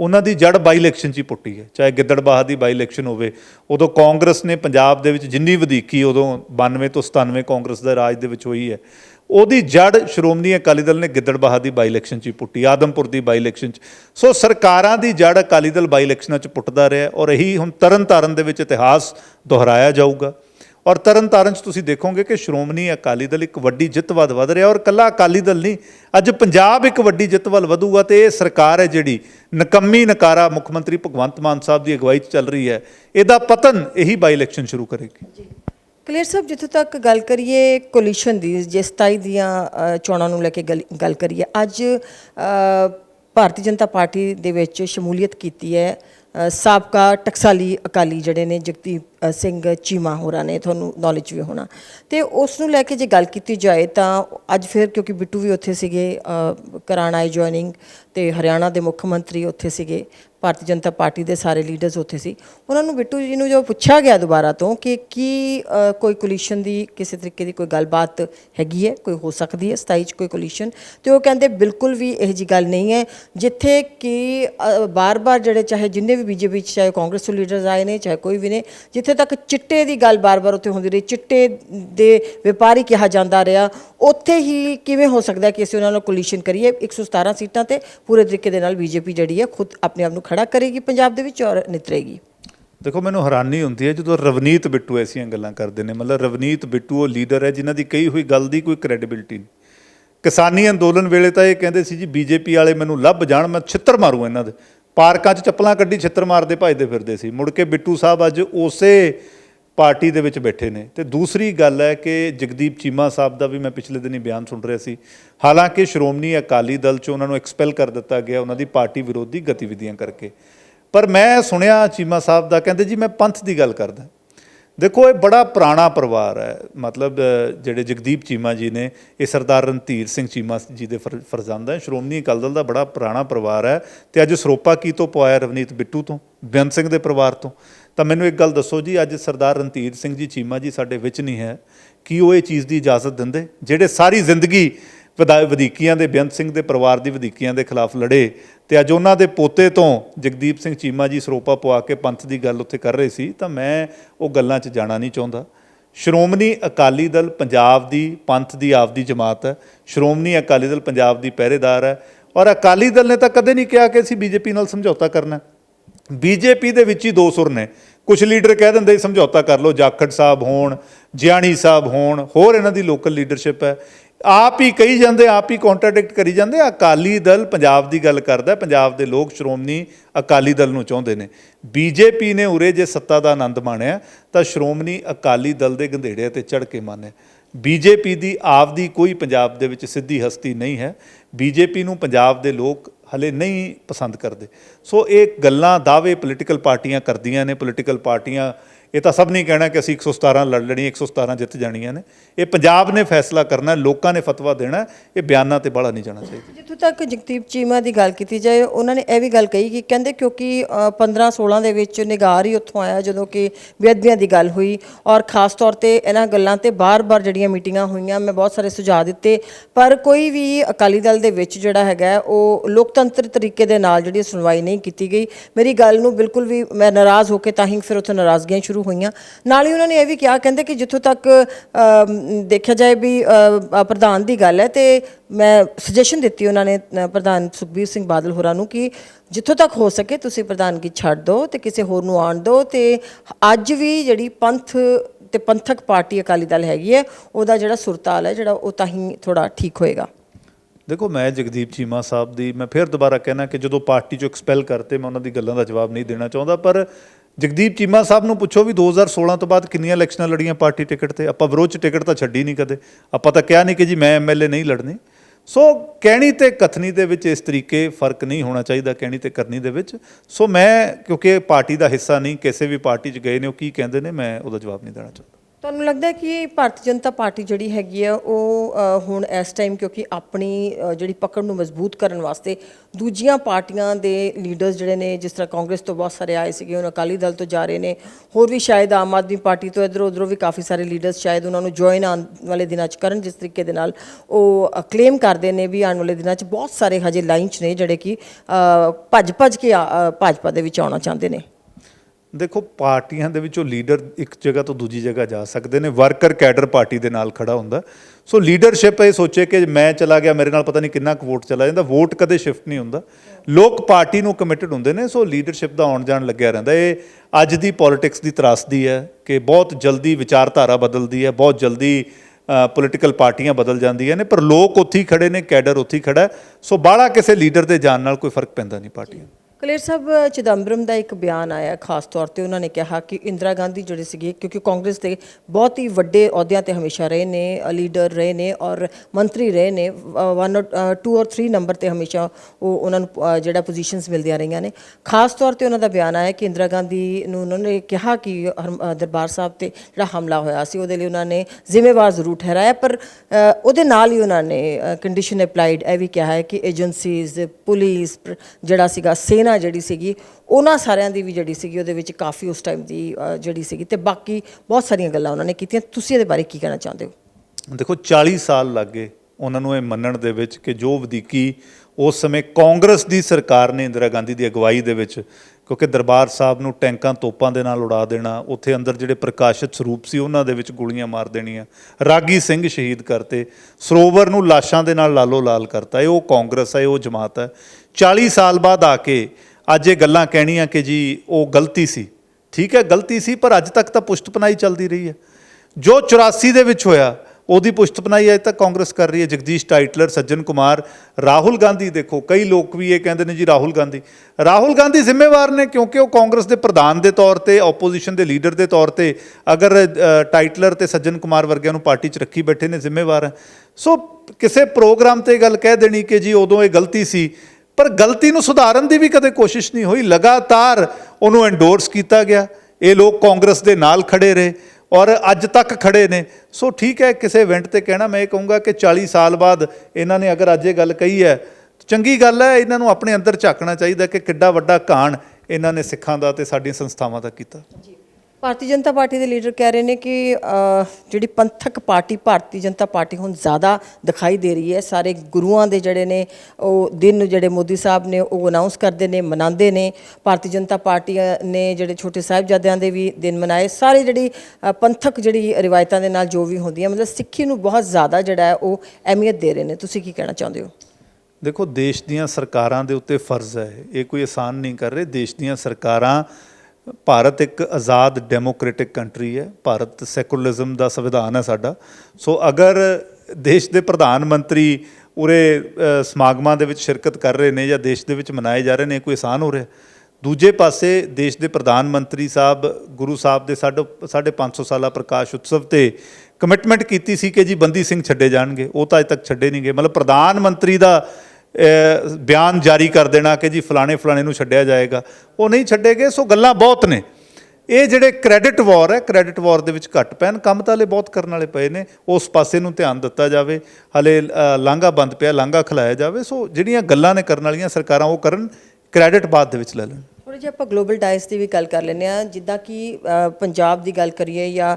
ਉਹਨਾਂ ਦੀ ਜੜ ਬਾਈ ਇਲੈਕਸ਼ਨ 'ਚ ਹੀ ਪੁੱਟੀ ਹੈ। ਚਾਹੇ ਗਿੱਦੜਬਾਹਾ ਦੀ ਬਾਈ ਇਲੈਕਸ਼ਨ ਹੋਵੇ, ਉਦੋਂ ਕਾਂਗਰਸ ਨੇ ਪੰਜਾਬ ਦੇ ਵਿੱਚ ਜਿੰਨੀ ਵਧੀਕੀ ਉਦੋਂ 92 ਤੋਂ 97 ਕਾਂਗਰਸ ਦਾ ਰਾਜ ਦੇ ਵਿੱਚ ਹੋਈ ਹੈ। ਉਹਦੀ ਜੜ ਸ਼੍ਰੋਮਣੀ ਅਕਾਲੀ ਦਲ ਨੇ ਗਿੱਦੜਬਾਹਾ ਦੀ ਬਾਈ ਇਲੈਕਸ਼ਨ 'ਚ ਹੀ ਪੁੱਟੀ, ਆਦਮਪੁਰ ਦੀ ਬਾਈ ਇਲੈਕਸ਼ਨ 'ਚ। ਸੋ ਸਰਕਾਰਾਂ ਦੀ ਜੜ ਅਕਾਲੀ ਦਲ ਬਾਈ ਇਲੈਕਸ਼ਨਾਂ 'ਚ ਪੁੱਟਦਾ ਰਿਹਾ ਔਰ ਇਹੀ ਹੁਣ ਤਰਨ ਤਾਰਨ ਦੇ ਵਿੱਚ ਇਤਿਹਾਸ ਦੁਹਰਾਇਆ ਜਾਊਗਾ। ਔਰ ਤਰਨਤਾਰਨ 'ਚ ਤੁਸੀਂ ਦੇਖੋਗੇ ਕਿ ਸ਼੍ਰੋਮਣੀ ਅਕਾਲੀ ਦਲ ਇੱਕ ਵੱਡੀ ਜਿੱਤ ਵੱਧ ਵਧ ਰਿਹਾ ਔਰ ਕੱਲਾ ਅਕਾਲੀ ਦਲ ਨਹੀਂ, ਅੱਜ ਪੰਜਾਬ ਇੱਕ ਵੱਡੀ ਜਿੱਤ ਵੱਲ ਵਧੂਗਾ ਤੇ ਇਹ ਸਰਕਾਰ ਹੈ ਜਿਹੜੀ ਨਕੰਮੀ ਨਕਾਰਾ ਮੁੱਖ ਮੰਤਰੀ ਭਗਵੰਤ ਮਾਨ ਸਾਹਿਬ ਦੀ ਅਗਵਾਈ 'ਚ ਚੱਲ ਰਹੀ ਹੈ। ਇਹਦਾ ਪਤਨ ਇਹੀ ਬਾਈ ਇਲੈਕਸ਼ਨ ਸ਼ੁਰੂ ਕਰੇਗੀ। ਕਲੀਅਰ ਸਾਹਿਬ, ਜਿੱਥੋਂ ਤੱਕ ਗੱਲ ਕਰੀਏ ਕੋਲੀਸ਼ਨ ਦੀ, ਜੇ 27 ਦੀਆਂ ਚੋਣਾਂ ਨੂੰ ਲੈ ਕੇ ਗੱਲ ਗੱਲ ਕਰੀਏ, ਅੱਜ ਭਾਰਤੀ ਜਨਤਾ ਪਾਰਟੀ ਦੇ ਵਿੱਚ ਸ਼ਮੂਲੀਅਤ ਕੀਤੀ ਹੈ ਸਾਬਕਾ ਟਕਸਾਲੀ ਅਕਾਲੀ ਜਿਹੜੇ ਨੇ ਜਗਦੀਪ ਸਿੰਘ ਚੀਮਾ ਹੋਰਾਂ ਨੇ ਤੁਹਾਨੂੰ ਨੌਲੇਜ ਵੀ ਹੋਣਾ। ਤੇ ਉਸ ਨੂੰ ਲੈ ਕੇ ਜੇ ਗੱਲ ਕੀਤੀ ਜਾਏ ਤਾਂ ਅੱਜ ਫਿਰ ਕਿਉਂਕਿ ਬਿੱਟੂ ਵੀ ਉੱਥੇ ਸੀਗੇ ਅ, ਕਰਾਣ ਆਏ ਜੁਆਇਨਿੰਗ ਤੇ ਹਰਿਆਣਾ ਦੇ ਮੁੱਖ ਮੰਤਰੀ ਉੱਥੇ ਸੀਗੇ ਭਾਰਤੀ ਜਨਤਾ ਪਾਰਟੀ ਦੇ ਸਾਰੇ ਲੀਡਰਸ ਉੱਥੇ ਸੀ। ਉਹਨਾਂ ਨੂੰ ਬਿੱਟੂ ਜੀ ਨੂੰ ਜੋ ਪੁੱਛਿਆ ਗਿਆ ਦੁਬਾਰਾ ਤੋਂ ਕਿ ਕੀ ਕੋਈ ਕੋਲੀਸ਼ਨ ਦੀ ਕਿਸੇ ਤਰੀਕੇ ਦੀ ਕੋਈ ਗੱਲਬਾਤ ਹੈਗੀ ਹੈ ਕੋਈ ਹੋ ਸਕਦੀ ਹੈ 27 ਚ ਕੋਈ ਕੋਲੀਸ਼ਨ ਤੇ ਉਹ ਕਹਿੰਦੇ ਬਿਲਕੁਲ ਵੀ ਇਹ ਜੀ ਗੱਲ ਨਹੀਂ ਹੈ ਜਿੱਥੇ ਕਿ ਬਾਰ-ਬਾਰ ਜਿਹੜੇ ਚਾਹੇ ਜਿੰਨੇ ਵੀ ਬੀਜੇਪੀ ਚ ਚਾਹੇ ਕਾਂਗਰਸ ਤੋਂ ਲੀਡਰਸ ਆਏ ਨੇ ਚਾਹੇ ਕੋਈ ਵੀ ਨੇ ਜਿੱਥੇ ਤੱਕ ਚਿੱਟੇ ਦੀ ਗੱਲ ਬਾਰ-ਬਾਰ ਉੱਥੇ ਹੁੰਦੀ ਰਹੀ, ਚਿੱਟੇ ਦੇ ਵਪਾਰੀ ਕਿਹਾ ਜਾਂਦਾ ਰਿਹਾ, ਉੱਥੇ ਹੀ ਕਿਵੇਂ ਹੋ ਸਕਦਾ ਕਿ ਅਸੀਂ ਉਹਨਾਂ ਨਾਲ ਕੋਲੀਸ਼ਨ ਕਰੀਏ? 117 ਸੀਟਾਂ ਤੇ ਪੂਰੇ ਤਰੀਕੇ ਦੇ ਨਾਲ ਬੀਜੇਪੀ ਜਿਹੜੀ ਹੈ ਖੁਦ ਆਪਣੇ ਆਪ ਨੂੰ ਖੜਾ ਕਰੇਗੀ ਪੰਜਾਬ ਦੇ ਵਿੱਚ ਔਰ ਨਿਤਰੇਗੀ। ਦੇਖੋ, ਮੈਨੂੰ ਹੈਰਾਨੀ ਹੁੰਦੀ ਹੈ ਜਦੋਂ ਰਵਨੀਤ ਬਿੱਟੂ ਐਸੀਆਂ ਗੱਲਾਂ ਕਰਦੇ ਨੇ। ਮਤਲਬ ਰਵਨੀਤ ਬਿੱਟੂ ਉਹ ਲੀਡਰ ਹੈ ਜਿਨ੍ਹਾਂ ਦੀ ਕਹੀ ਹੋਈ ਗੱਲ ਦੀ ਕੋਈ ਕ੍ਰੈਡੀਬਿਲਟੀ ਨਹੀਂ। ਕਿਸਾਨੀ ਅੰਦੋਲਨ ਵੇਲੇ ਤਾਂ ਇਹ ਕਹਿੰਦੇ ਸੀ ਜੀ, ਬੀਜੇਪੀ ਵਾਲੇ ਮੈਨੂੰ ਲੱਭ ਜਾਣ, ਮੈਂ ਛਿੱਤਰ ਮਾਰੂ ਇਹਨਾਂ ਦੇ। ਪਾਰਕਾਂ 'ਚ ਚੱਪਲਾਂ ਕੱਢੀ, ਛਿੱਤਰ ਮਾਰਦੇ ਭਜਦੇ ਫਿਰਦੇ ਸੀ। ਮੁੜ ਕੇ ਬਿੱਟੂ ਸਾਹਿਬ ਅੱਜ ਉਸੇ ਪਾਰਟੀ ਦੇ ਵਿੱਚ ਬੈਠੇ ਨੇ। ਤੇ ਦੂਸਰੀ ਗੱਲ ਹੈ ਕਿ ਜਗਦੀਪ ਚੀਮਾ ਸਾਹਿਬ ਦਾ ਵੀ ਮੈਂ ਪਿਛਲੇ ਦਿਨੀ ਬਿਆਨ ਸੁਣ ਰਿਹਾ ਸੀ। ਹਾਲਾਂਕਿ ਸ਼੍ਰੋਮਣੀ ਅਕਾਲੀ ਦਲ 'ਚ ਉਹਨਾਂ ਨੂੰ ਐਕਸਪੈਲ ਕਰ ਦਿੱਤਾ ਗਿਆ ਉਹਨਾਂ ਦੀ ਪਾਰਟੀ ਵਿਰੋਧੀ ਗਤੀਵਿਧੀਆਂ ਕਰਕੇ। ਪਰ ਮੈਂ ਸੁਣਿਆ ਚੀਮਾ ਸਾਹਿਬ ਦਾ, ਕਹਿੰਦੇ ਜੀ ਮੈਂ ਪੰਥ ਦੀ ਗੱਲ ਕਰਦਾ। ਦੇਖੋ, ਇਹ ਬੜਾ ਪੁਰਾਣਾ ਪਰਿਵਾਰ ਹੈ। ਮਤਲਬ ਜਿਹੜੇ ਜਗਦੀਪ ਚੀਮਾ ਜੀ ਨੇ, ਇਹ ਸਰਦਾਰ ਰਣਧੀਰ ਸਿੰਘ ਚੀਮਾ ਜੀ ਦੇ ਫਰ- ਫਰਜ਼ੰਦ ਹੈ। ਸ਼੍ਰੋਮਣੀ ਅਕਾਲੀ ਦਲ ਦਾ ਬੜਾ ਪੁਰਾਣਾ ਪਰਿਵਾਰ ਹੈ ਤੇ ਅੱਜ ਸਰੋਪਾ ਕੀ ਤੋਂ ਪਵਾਇਆ ਰਵਨੀਤ ਬਿੱਟੂ ਤੋਂ? ਬੇਅੰਤ ਸਿੰਘ ਦੇ ਪਰਿਵਾਰ ਤੋਂ। ਤਾਂ ਮੈਨੂੰ ਇੱਕ ਗੱਲ ਦੱਸੋ ਜੀ, ਅੱਜ ਸਰਦਾਰ ਰਣਧੀਰ ਸਿੰਘ ਜੀ ਚੀਮਾ ਜੀ ਸਾਡੇ ਵਿੱਚ ਨਹੀਂ ਹੈ। ਕੀ ਉਹ ਇਹ ਚੀਜ਼ ਦੀ ਇਜਾਜ਼ਤ ਦਿੰਦੇ? ਜਿਹੜੇ ਸਾਰੀ ਜ਼ਿੰਦਗੀ ਵਧੀਕੀਆਂ ਦੇ, ਬੇਅੰਤ ਸਿੰਘ ਦੇ ਪਰਿਵਾਰ ਦੀ ਵਧੀਕੀਆਂ ਦੇ ਖਿਲਾਫ ਲੜੇ ਤੇ ਅੱਜ ਉਹਨਾਂ ਦੇ ਪੋਤੇ ਤੋਂ ਜਗਦੀਪ ਸਿੰਘ ਚੀਮਾ ਜੀ ਸਰੋਪਾ ਪਵਾ ਕੇ ਪੰਥ ਦੀ ਗੱਲ ਉੱਥੇ ਕਰ ਰਹੇ ਸੀ, ਤਾਂ ਮੈਂ ਉਹ ਗੱਲਾਂ 'ਚ ਜਾਣਾ ਨਹੀਂ ਚਾਹੁੰਦਾ। ਸ਼੍ਰੋਮਣੀ ਅਕਾਲੀ ਦਲ ਪੰਜਾਬ ਦੀ, ਪੰਥ ਦੀ ਆਪਦੀ ਜਮਾਤ ਹੈ। ਸ਼੍ਰੋਮਣੀ ਅਕਾਲੀ ਦਲ ਪੰਜਾਬ ਦੀ ਪਹਿਰੇਦਾਰ ਹੈ। ਔਰ ਅਕਾਲੀ ਦਲ ਨੇ ਤਾਂ ਕਦੇ ਨਹੀਂ ਕਿਹਾ ਕਿ ਅਸੀਂ ਬੀਜੇਪੀ ਨਾਲ ਸਮਝੌਤਾ ਕਰਨਾ ਹੈ। ਬੀਜੇਪੀ ਦੇ ਵਿੱਚ ਹੀ ਦੋ ਸੁਰ ਨੇ। ਕੁਝ ਲੀਡਰ ਕਹਿ ਦਿੰਦੇ ਸਮਝੌਤਾ ਕਰ ਲਓ, ਜਾਖੜ ਸਾਹਿਬ ਹੋਣ, ਜਿਆਣੀ ਸਾਹਿਬ ਹੋਣ, ਹੋਰ ਇਹਨਾਂ ਦੀ ਲੋਕਲ ਲੀਡਰਸ਼ਿਪ ਹੈ। ਆਪ ਹੀ ਕਹੀ ਜਾਂਦੇ, ਆਪ ਹੀ ਕੰਟਰਡਿਕਟ ਕਰੀ ਜਾਂਦੇ, ਅਕਾਲੀ ਦਲ ਪੰਜਾਬ ਦੀ ਗੱਲ ਕਰਦਾ ਪੰਜਾਬ ਦੇ ਲੋਕ ਸ਼੍ਰੋਮਣੀ ਅਕਾਲੀ ਦਲ ਨੂੰ ਚਾਹੁੰਦੇ ਨੇ। ਬੀਜੇਪੀ ਨੇ ਉਰੇ ਜੇ ਸੱਤਾ ਦਾ ਆਨੰਦ ਮਾਣਿਆ, ਤਾਂ ਸ਼੍ਰੋਮਣੀ ਅਕਾਲੀ ਦਲ ਦੇ ਗੰਧੇੜਿਆਂ ਤੇ ਚੜ ਕੇ ਮਾਨਿਆ ਬੀਜੇਪੀ ਦੀ ਆਪ ਦੀ ਕੋਈ ਪੰਜਾਬ ਦੇ ਵਿੱਚ ਸਿੱਧੀ ਹਸਤੀ ਨਹੀਂ ਹੈ। ਬੀਜੇਪੀ ਨੂੰ ਪੰਜਾਬ ਦੇ ਲੋਕ ਹਲੇ ਨਹੀਂ ਪਸੰਦ ਕਰਦੇ। ਸੋ ਇਹ ਗੱਲਾਂ ਦਾਅਵੇ ਪੋਲੀਟੀਕਲ ਪਾਰਟੀਆਂ ਕਰਦੀਆਂ ਨੇ ਪੋਲੀਟੀਕਲ ਪਾਰਟੀਆਂ ਇਹ ਤਾਂ ਸਭ ਨੇ ਕਹਿਣਾ ਕਿ ਅਸੀਂ 117 ਲੜ ਲੈਣੀ 117 ਜਿੱਤ ਜਾਣੀਆਂ ਨੇ। ਇਹ ਪੰਜਾਬ ਨੇ ਫੈਸਲਾ ਕਰਨਾ ਲੋਕਾਂ ਨੇ ਫਤਵਾ ਦੇਣਾ ਇਹ ਬਿਆਨਾਂ ਤੇ ਬੜਾ ਨਹੀਂ ਜਾਣਾ ਚਾਹੀਦਾ। ਜਿੱਥੋਂ ਤੱਕ ਜਗਦੀਪ ਚੀਮਾ ਦੀ ਗੱਲ ਕੀਤੀ ਜਾਏ, ਉਹਨਾਂ ਨੇ ਇਹ ਵੀ ਗੱਲ ਕਹੀ ਕਿ ਕਹਿੰਦੇ ਕਿਉਂਕਿ 15 16 ਦੇ ਵਿੱਚ ਨਿਗਾਰ ਹੀ ਉੱਥੋਂ ਆਇਆ ਜਦੋਂ ਕਿ ਬੇਅਦਬੀਆਂ ਦੀ ਗੱਲ ਹੋਈ ਔਰ ਖਾਸ ਤੌਰ ਤੇ ਇਹਨਾਂ ਗੱਲਾਂ ਤੇ ਬਾਰ-ਬਾਰ ਜਿਹੜੀਆਂ ਮੀਟਿੰਗਾਂ ਹੋਈਆਂ, ਮੈਂ ਬਹੁਤ ਸਾਰੇ ਸੁਝਾਅ ਦਿੱਤੇ। ਪਰ ਕੋਈ ਵੀ ਅਕਾਲੀ ਦਲ ਦੇ ਵਿੱਚ ਜਿਹੜਾ ਹੈਗਾ ਉਹ ਲੋਕਤੰਤਰ ਤਰੀਕੇ ਦੇ ਨਾਲ ਜਿਹੜੀ ਸੁਣਵਾਈ ਨਹੀਂ ਕੀਤੀ ਗਈ। ਮੇਰੀ ਗੱਲ ਨੂੰ ਬਿਲਕੁਲ ਵੀ ਮੈਂ ਨਾਰਾਜ਼ ਹੋ ਕੇ ਤਾਂ ਹੀ ਫਿਰ ਉੱਥੇ ਨਾਰਾਜ਼ਗੀਆਂ ਸ਼ੁਰੂ ਹੋਈਆਂ। ਨਾਲ ਹੀ ਉਹਨਾਂ ਨੇ ਇਹ ਵੀ ਕਿਹਾ, ਕਹਿੰਦੇ ਕਿ ਜਿੱਥੋਂ ਤੱਕ ਦੇਖਿਆ ਜਾਏ ਵੀ ਪ੍ਰਧਾਨ ਦੀ ਗੱਲ ਹੈ, ਤੇ ਮੈਂ ਸੁਜੈਸ਼ਨ ਦਿੱਤੀ ਉਹਨਾਂ ਨੇ ਪ੍ਰਧਾਨ ਸੁਖਬੀਰ ਸਿੰਘ ਬਾਦਲ ਹੋਰਾਂ ਨੂੰ ਕਿ ਜਿੱਥੋਂ ਤੱਕ ਹੋ ਸਕੇ ਤੁਸੀਂ ਪ੍ਰਧਾਨਗੀ ਛੱਡ ਦਿਓ ਤੇ ਕਿਸੇ ਹੋਰ ਨੂੰ ਆਣ ਦਿਓ ਤੇ ਅੱਜ ਵੀ ਜਿਹੜੀ ਪੰਥ ਤੇ ਪੰਥਕ ਪਾਰਟੀ ਅਕਾਲੀ ਦਲ ਹੈਗੀ ਹੈ, ਉਹਦਾ ਜਿਹੜਾ ਸੁਰਤਾਲ ਹੈ, ਜਿਹੜਾ ਉਹ ਤਾਂ ਹੀ ਥੋੜਾ ਠੀਕ ਹੋਏਗਾ। ਦੇਖੋ, ਮੈਂ ਜਗਦੀਪ ਚੀਮਾ ਸਾਹਿਬ ਦੀ, ਮੈਂ ਫਿਰ ਦੁਬਾਰਾ ਕਹਿਣਾ ਕਿ ਜਦੋਂ ਪਾਰਟੀ ਚੋਂ ਐਕਸਪੈਲ ਕਰਤੇ, ਮੈਂ ਉਹਨਾਂ ਦੀ ਗੱਲਾਂ ਦਾ ਜਵਾਬ ਨਹੀਂ ਦੇਣਾ ਚਾਹੁੰਦਾ, ਪਰ ਜਗਦੀਪ ਚੀਮਾ ਸਾਹਿਬ ਨੂੰ ਪੁੱਛੋ ਵੀ 2016 ਤੋਂ ਬਾਅਦ ਕਿੰਨੀਆਂ ਇਲੈਕਸ਼ਨਾਂ ਲੜੀਆਂ ਪਾਰਟੀ ਟਿਕਟ ਤੇ? ਆਪਾਂ ਵਿਰੋਧ ਚ ਟਿਕਟ ਤਾਂ ਛੱਡੀ ਨਹੀਂ ਕਦੇ। ਆਪਾਂ ਤਾਂ ਕਿਹਾ ਨਹੀਂ ਕਿ ਜੀ ਮੈਂ ਐਮਐਲਏ ਨਹੀਂ ਲੜਨੀ। ਸੋ ਕਹਿਣੀ ਤੇ ਕਥਨੀ ਦੇ ਵਿੱਚ ਇਸ ਤਰੀਕੇ ਫ਼ਰਕ ਨਹੀਂ ਹੋਣਾ ਚਾਹੀਦਾ ਕਹਿਣੀ ਤੇ ਕਰਨੀ ਦੇ ਵਿੱਚ। ਸੋ ਮੈਂ, ਕਿਉਂਕਿ ਪਾਰਟੀ ਦਾ ਹਿੱਸਾ ਨਹੀਂ, ਕਿਸੇ ਵੀ ਪਾਰਟੀ 'ਚ ਗਏ ਨੇ, ਉਹ ਕੀ ਕਹਿੰਦੇ ਨੇ, ਮੈਂ ਉਹਦਾ ਜਵਾਬ ਨਹੀਂ ਦੇਣਾ ਚਾਹੁੰਦਾ। ਤੁਹਾਨੂੰ ਲੱਗਦਾ ਕਿ ਭਾਰਤੀ ਜਨਤਾ ਪਾਰਟੀ ਜਿਹੜੀ ਹੈਗੀ ਆ, ਉਹ ਹੁਣ ਇਸ ਟਾਈਮ ਕਿਉਂਕਿ ਆਪਣੀ ਜਿਹੜੀ ਪਕੜ ਨੂੰ ਮਜ਼ਬੂਤ ਕਰਨ ਵਾਸਤੇ ਦੂਜੀਆਂ ਪਾਰਟੀਆਂ ਦੇ ਲੀਡਰਸ ਜਿਹੜੇ ਨੇ, ਜਿਸ ਤਰ੍ਹਾਂ ਕਾਂਗਰਸ ਤੋਂ ਬਹੁਤ ਸਾਰੇ ਆਏ ਸੀਗੇ, ਹੁਣ ਅਕਾਲੀ ਦਲ ਤੋਂ ਜਾ ਰਹੇ ਨੇ, ਹੋਰ ਵੀ ਸ਼ਾਇਦ ਆਮ ਆਦਮੀ ਪਾਰਟੀ ਤੋਂ ਇਧਰੋਂ ਉਧਰੋਂ ਵੀ ਕਾਫੀ ਸਾਰੇ ਲੀਡਰਸ ਸ਼ਾਇਦ ਉਹਨਾਂ ਨੂੰ ਜੁਆਇਨ ਆਉਣ ਵਾਲੇ ਦਿਨਾਂ 'ਚ ਕਰਨ, ਜਿਸ ਤਰੀਕੇ ਦੇ ਨਾਲ ਉਹ ਕਲੇਮ ਕਰਦੇ ਨੇ ਵੀ ਆਉਣ ਵਾਲੇ ਦਿਨਾਂ 'ਚ ਬਹੁਤ ਸਾਰੇ ਹਜੇ ਲਾਈਨ 'ਚ ਨੇ ਜਿਹੜੇ ਕਿ ਭੱਜ ਭੱਜ ਕੇ ਆ- ਭਾਜਪਾ ਦੇ ਵਿੱਚ ਆਉਣਾ ਚਾਹੁੰਦੇ ਨੇ। ਦੇਖੋ, ਪਾਰਟੀਆਂ ਦੇ ਵਿੱਚੋਂ ਲੀਡਰ ਇੱਕ ਜਗ੍ਹਾ ਤੋਂ ਦੂਜੀ ਜਗ੍ਹਾ ਜਾ ਸਕਦੇ ਨੇ, ਵਰਕਰ ਕੈਡਰ ਪਾਰਟੀ ਦੇ ਨਾਲ ਖੜਾ ਹੁੰਦਾ। ਸੋ ਲੀਡਰਸ਼ਿਪ ਇਹ ਸੋਚੇ ਕਿ ਮੈਂ ਚਲਾ ਗਿਆ, ਮੇਰੇ ਨਾਲ ਪਤਾ ਨਹੀਂ ਕਿੰਨਾ ਕੁ ਵੋਟ ਚਲਾ ਜਾਂਦਾ, ਵੋਟ ਕਦੇ ਸ਼ਿਫਟ ਨਹੀਂ ਹੁੰਦਾ। ਲੋਕ ਪਾਰਟੀ ਨੂੰ ਕਮਿਟਡ ਹੁੰਦੇ ਨੇ, ਸੋ ਲੀਡਰਸ਼ਿਪ ਦਾ ਆਉਣ ਜਾਣ ਲੱਗਿਆ ਰਹਿੰਦਾ। ਇਹ ਅੱਜ ਦੀ ਪੋਲਿਟਿਕਸ ਦੀ ਤਰਾਸਦੀ ਹੈ ਕਿ ਬਹੁਤ ਜਲਦੀ ਵਿਚਾਰਧਾਰਾ ਬਦਲਦੀ ਹੈ, ਬਹੁਤ ਜਲਦੀ ਪੋਲੀਟੀਕਲ ਪਾਰਟੀਆਂ ਬਦਲ ਜਾਂਦੀਆਂ ਨੇ, ਪਰ ਲੋਕ ਉੱਥੇ ਹੀ ਖੜੇ ਨੇ, ਕੈਡਰ ਉੱਥੇ ਹੀ ਖੜਾ ਸੋ ਬਾਹਲਾ ਕਿਸੇ ਲੀਡਰ ਦੇ ਜਾਣ ਨਾਲ ਕੋਈ ਫ਼ਰਕ ਪੈਂਦਾ ਨਹੀਂ ਪਾਰਟੀਆਂ ਕਲੇਰ ਸਾਹਿਬ, ਚਿਦੰਬਰਮ ਦਾ ਇੱਕ ਬਿਆਨ ਆਇਆ ਖਾਸ ਤੌਰ ਤੇ ਉਹਨਾਂ ਨੇ ਕਿਹਾ ਕਿ ਇੰਦਰਾ ਗਾਂਧੀ ਜਿਹੜੇ ਸੀਗੇ, ਕਿਉਂਕਿ ਕਾਂਗਰਸ ਦੇ ਬਹੁਤ ਹੀ ਵੱਡੇ ਅਹੁਦਿਆਂ ਤੇ ਹਮੇਸ਼ਾ ਰਹੇ ਨੇ, ਲੀਡਰ ਰਹੇ ਨੇ ਔਰ ਮੰਤਰੀ ਰਹੇ ਨੇ 1 2 ਔਰ 3 ਨੰਬਰ ਤੇ ਹਮੇਸ਼ਾ ਉਹ ਉਹਨਾਂ ਨੂੰ ਜਿਹੜਾ ਪੋਜੀਸ਼ਨਸ ਮਿਲਦੀਆਂ ਰਹੀਆਂ ਨੇ। ਖਾਸ ਤੌਰ ਤੇ ਉਹਨਾਂ ਦਾ ਬਿਆਨ ਆਇਆ ਕਿ ਇੰਦਰਾ ਗਾਂਧੀ ਨੂੰ ਉਹਨਾਂ ਨੇ ਕਿਹਾ ਕਿ ਹਰਮ- ਦਰਬਾਰ ਸਾਹਿਬ ਤੇ ਜਿਹੜਾ ਹਮਲਾ ਹੋਇਆ ਸੀ, ਉਹਦੇ ਲਈ ਉਹਨਾਂ ਨੇ ਜ਼ਿੰਮੇਵਾਰ ਜ਼ਰੂਰ ਠਹਿਰਾਇਆ, ਪਰ ਉਹਦੇ ਨਾਲ ਹੀ ਉਹਨਾਂ ਨੇ ਕੰਡੀਸ਼ਨ ਅਪਲਾਈਡ ਇਹ ਵੀ ਕਿਹਾ ਹੈ ਕਿ ਏਜੰਸੀਜ਼ ਪੁਲਿਸ ਜਿਹੜਾ ਸੀਗਾ, ਸੇਨਾ ਜਿਹੜੀ ਸੀਗੀ, ਉਹਨਾਂ ਸਾਰਿਆਂ ਦੀ ਵੀ ਜਿਹੜੀ ਸੀਗੀ, ਉਹਦੇ ਵਿੱਚ ਕਾਫੀ ਉਸ ਟਾਈਮ ਦੀ ਜਿਹੜੀ ਸੀਗੀ ਤੇ ਬਾਕੀ ਬਹੁਤ ਸਾਰੀਆਂ ਗੱਲਾਂ ਉਹਨਾਂ ਨੇ ਕੀਤੀਆਂ। ਤੁਸੀਂ ਇਹਦੇ ਬਾਰੇ ਕੀ ਕਹਿਣਾ ਚਾਹੁੰਦੇ ਹੋ? ਦੇਖੋ 40 ਸਾਲ ਲੱਗੇ ਉਹਨਾਂ ਨੂੰ ਇਹ ਮੰਨਣ ਦੇ ਵਿੱਚ ਕਿ ਜੋ ਵਧੀਕੀ ਉਸ ਸਮੇਂ ਕਾਂਗਰਸ ਦੀ ਸਰਕਾਰ ਨੇ ਇੰਦਰਾ ਗਾਂਧੀ ਦੀ ਅਗਵਾਈ ਦੇ ਵਿੱਚ ਕਿਉਂਕਿ ਦਰਬਾਰ ਸਾਹਿਬ ਨੂੰ ਟੈਂਕਾਂ, ਤੋਪਾਂ ਦੇ ਨਾਲ ਉਡਾ ਦੇਣਾ, ਉੱਥੇ ਅੰਦਰ ਜਿਹੜੇ ਪ੍ਰਕਾਸ਼ਿਤ ਸਰੂਪ ਸੀ, ਉਹਨਾਂ ਦੇ ਵਿੱਚ ਗੋਲੀਆਂ ਮਾਰ ਦੇਣੀਆਂ। ਰਾਗੀ ਸਿੰਘ ਸ਼ਹੀਦ ਕਰਤੇ, ਸਰੋਵਰ ਨੂੰ ਲਾਸ਼ਾਂ ਦੇ ਨਾਲ ਲਾਲੋ ਲਾਲ ਕਰਤਾ। ਇਹ ਉਹ ਕਾਂਗਰਸ ਹੈ, ਉਹ ਜਮਾਤ ਹੈ। 40 ਸਾਲ ਬਾਅਦ ਆ ਕੇ ਅੱਜ ਇਹ ਗੱਲਾਂ ਕਹਿਣੀਆਂ ਕਿ ਜੀ, ਉਹ ਗਲਤੀ ਸੀ। ਠੀਕ ਹੈ, ਗਲਤੀ ਸੀ, ਪਰ ਅੱਜ ਤੱਕ ਤਾਂ ਪੁਸ਼ਤਪਨਾਈ ਚੱਲਦੀ ਰਹੀ ਹੈ। ਜੋ 84 ਦੇ ਵਿੱਚ ਹੋਇਆ ਉਹਦੀ ਪੁਸ਼ਤਪਨਾਈ ਅਜੇ ਤੱਕ ਕਾਂਗਰਸ ਕਰ ਰਹੀ ਹੈ, ਜਗਦੀਸ਼ ਟਾਈਟਲਰ, ਸੱਜਣ ਕੁਮਾਰ, ਰਾਹੁਲ ਗਾਂਧੀ ਦੇਖੋ, ਕਈ ਲੋਕ ਵੀ ਇਹ ਕਹਿੰਦੇ ਨੇ ਜੀ ਰਾਹੁਲ ਗਾਂਧੀ। ਰਾਹੁਲ ਗਾਂਧੀ ਜ਼ਿੰਮੇਵਾਰ ਨੇ ਕਿਉਂਕਿ ਉਹ ਕਾਂਗਰਸ ਦੇ ਪ੍ਰਧਾਨ ਦੇ ਤੌਰ ਤੇ ਆਪੋਜੀਸ਼ਨ ਦੇ ਲੀਡਰ ਦੇ ਤੌਰ ਤੇ, ਅਗਰ ਟਾਈਟਲਰ ਤੇ ਸੱਜਣ ਕੁਮਾਰ ਵਰਗਿਆਂ ਨੂੰ ਪਾਰਟੀ 'ਚ ਰੱਖੀ ਬੈਠੇ ਨੇ, ਜ਼ਿੰਮੇਵਾਰ ਹੈ। ਸੋ ਕਿਸੇ ਪ੍ਰੋਗਰਾਮ ਤੇ ਗੱਲ ਕਹਿ ਦੇਣੀ ਕਿ ਜੀ ਉਦੋਂ ਇਹ ਗਲਤੀ ਸੀ, ਪਰ ਗਲਤੀ ਨੂੰ ਸੁਧਾਰਨ ਦੀ ਵੀ ਕਦੇ ਕੋਸ਼ਿਸ਼ ਨਹੀਂ ਹੋਈ। ਲਗਾਤਾਰ ਉਹਨੂੰ ਐਂਡੋਰਸ ਕੀਤਾ ਗਿਆ। ਇਹ ਲੋਕ ਕਾਂਗਰਸ ਦੇ ਨਾਲ ਖੜੇ ਰਹੇ। ਔਰ ਅੱਜ ਤੱਕ ਖੜੇ ਨੇ। ਸੋ ਠੀਕ ਹੈ, ਕਿਸੇ ਇਵੈਂਟ ਤੇ ਕਹਿਣਾ, ਮੈਂ ਇਹ ਕਹੂੰਗਾ ਕਿ 40 ਸਾਲ ਬਾਅਦ ਇਹਨਾਂ ਨੇ ਅਗਰ ਅੱਜ ਇਹ ਗੱਲ ਕਹੀ ਹੈ, ਚੰਗੀ ਗੱਲ ਹੈ, ਇਹਨਾਂ ਨੂੰ ਆਪਣੇ ਅੰਦਰ ਝਾਕਣਾ ਚਾਹੀਦਾ ਕਿ ਕਿੱਡਾ ਵੱਡਾ ਕਾਣ ਇਹਨਾਂ ਨੇ ਸਿੱਖਾਂ ਦਾ ਤੇ ਸਾਡੀਆਂ ਸੰਸਥਾਵਾਂ ਦਾ ਕੀਤਾ। ਭਾਰਤੀ ਜਨਤਾ ਪਾਰਟੀ ਦੇ ਲੀਡਰ ਕਹਿ ਰਹੇ ਨੇ ਕਿ ਜਿਹੜੀ ਪੰਥਕ ਪਾਰਟੀ ਭਾਰਤੀ ਜਨਤਾ ਪਾਰਟੀ ਹੁਣ ਜ਼ਿਆਦਾ ਦਿਖਾਈ ਦੇ ਰਹੀ ਹੈ। ਸਾਰੇ ਗੁਰੂਆਂ ਦੇ ਜਿਹੜੇ ਨੇ, ਉਹ ਦਿਨ ਜਿਹੜੇ ਮੋਦੀ ਸਾਹਿਬ ਨੇ ਉਹ ਅਨਾਉਂਸ ਕਰਦੇ ਨੇ, ਮਨਾਉਂਦੇ ਨੇ। ਭਾਰਤੀ ਜਨਤਾ ਪਾਰਟੀ ਨੇ ਜਿਹੜੇ ਛੋਟੇ ਸਾਹਿਬਜ਼ਾਦਿਆਂ ਦੇ ਵੀ ਦਿਨ ਮਨਾਏ। ਸਾਰੇ ਜਿਹੜੀ ਪੰਥਕ ਜਿਹੜੀ ਰਿਵਾਇਤਾਂ ਦੇ ਨਾਲ ਜੋ ਵੀ ਹੁੰਦੀਆਂ, ਮਤਲਬ ਸਿੱਖੀ ਨੂੰ ਬਹੁਤ ਜ਼ਿਆਦਾ ਜਿਹੜਾ ਹੈ, ਉਹ ਅਹਿਮੀਅਤ ਦੇ ਰਹੇ ਨੇ। ਤੁਸੀਂ ਕੀ ਕਹਿਣਾ ਚਾਹੁੰਦੇ ਹੋ? ਦੇਖੋ, ਦੇਸ਼ ਦੀਆਂ ਸਰਕਾਰਾਂ ਦੇ ਉੱਤੇ ਫਰਜ਼ ਹੈ। ਇਹ ਕੋਈ ਆਸਾਨ ਨਹੀਂ ਕਰ ਰਹੇ। ਦੇਸ਼ ਦੀਆਂ ਸਰਕਾਰਾਂ ਭਾਰਤ ਇੱਕ ਆਜ਼ਾਦ ਡੈਮੋਕ੍ਰੈਟਿਕ ਕੰਟਰੀ ਹੈ, ਭਾਰਤ ਸੈਕੂਲਰਿਜ਼ਮ ਦਾ ਸੰਵਿਧਾਨ ਹੈ ਸਾਡਾ। ਸੋ ਅਗਰ ਦੇਸ਼ ਦੇ ਪ੍ਰਧਾਨ ਮੰਤਰੀ ਉਰੇ ਸਮਾਗਮਾਂ ਦੇ ਵਿੱਚ ਸ਼ਿਰਕਤ ਕਰ ਰਹੇ ਨੇ ਜਾਂ ਦੇਸ਼ ਦੇ ਵਿੱਚ ਮਨਾਏ ਜਾ ਰਹੇ ਨੇ ਕੋਈ ਆਸਾਨ ਹੋ ਰਿਹਾ? ਦੂਜੇ ਪਾਸੇ ਦੇਸ਼ ਦੇ ਪ੍ਰਧਾਨ ਮੰਤਰੀ ਸਾਹਿਬ, ਗੁਰੂ ਸਾਹਿਬ ਦੇ ਸਾਢੇ ਸਾਢੇ 500 ਸਾਲਾ ਪ੍ਰਕਾਸ਼ ਉਤਸਵ ਤੇ ਕਮਿਟਮੈਂਟ ਕੀਤੀ ਸੀ ਕਿ ਜੀ ਬੰਦੀ ਸਿੰਘ ਛੱਡੇ ਜਾਣਗੇ। ਉਹ ਤਾਂ ਅਜੇ ਤੱਕ ਛੱਡੇ ਨਹੀਂ ਗਏ। ਮਤਲਬ ਪ੍ਰਧਾਨ ਮੰਤਰੀ ਦਾ ਬਿਆਨ ਜਾਰੀ ਕਰ ਦੇਣਾ ਕਿ ਜੀ ਫਲਾਣੇ ਫਲਾਣੇ ਨੂੰ ਛੱਡਿਆ ਜਾਏਗਾ। ਉਹ ਨਹੀਂ ਛੱਡੇ ਗਏ ਸੋ ਗੱਲਾਂ ਬਹੁਤ ਨੇ। ਇਹ ਜਿਹੜੇ ਕ੍ਰੈਡਿਟ ਵਾਰ ਹੈ ਕ੍ਰੈਡਿਟ ਵਾਰ ਦੇ ਵਿੱਚ ਘੱਟ ਪੈਣ ਕੰਮ ਤਾਂ ਹਲੇ ਬਹੁਤ ਕਰਨ ਵਾਲੇ ਪਏ ਨੇ। ਉਸ ਪਾਸੇ ਨੂੰ ਧਿਆਨ ਦਿੱਤਾ ਜਾਵੇ। ਹਲੇ ਅ, ਲਾਂਘਾ ਬੰਦ ਪਿਆ ਲਾਂਘਾ ਖਿਲਾਇਆ ਜਾਵੇ। ਸੋ ਜਿਹੜੀਆਂ ਗੱਲਾਂ ਨੇ ਕਰਨ ਵਾਲੀਆਂ ਸਰਕਾਰਾਂ ਉਹ ਕਰਨ ਕ੍ਰੈਡਿਟ ਬਾਅਦ ਦੇ ਵਿੱਚ ਲੈ ਲੈਣ। ਥੋੜੇ ਜਿਹਾ ਆਪਾਂ ਗਲੋਬਲ ਡਾਇਸ ਦੀ ਵੀ ਗੱਲ ਕਰ ਲੈਂਦੇ ਆ ਜਿੱਦਾਂ ਕਿ ਪੰਜਾਬ ਦੀ ਗੱਲ ਕਰੀਏ ਜਾਂ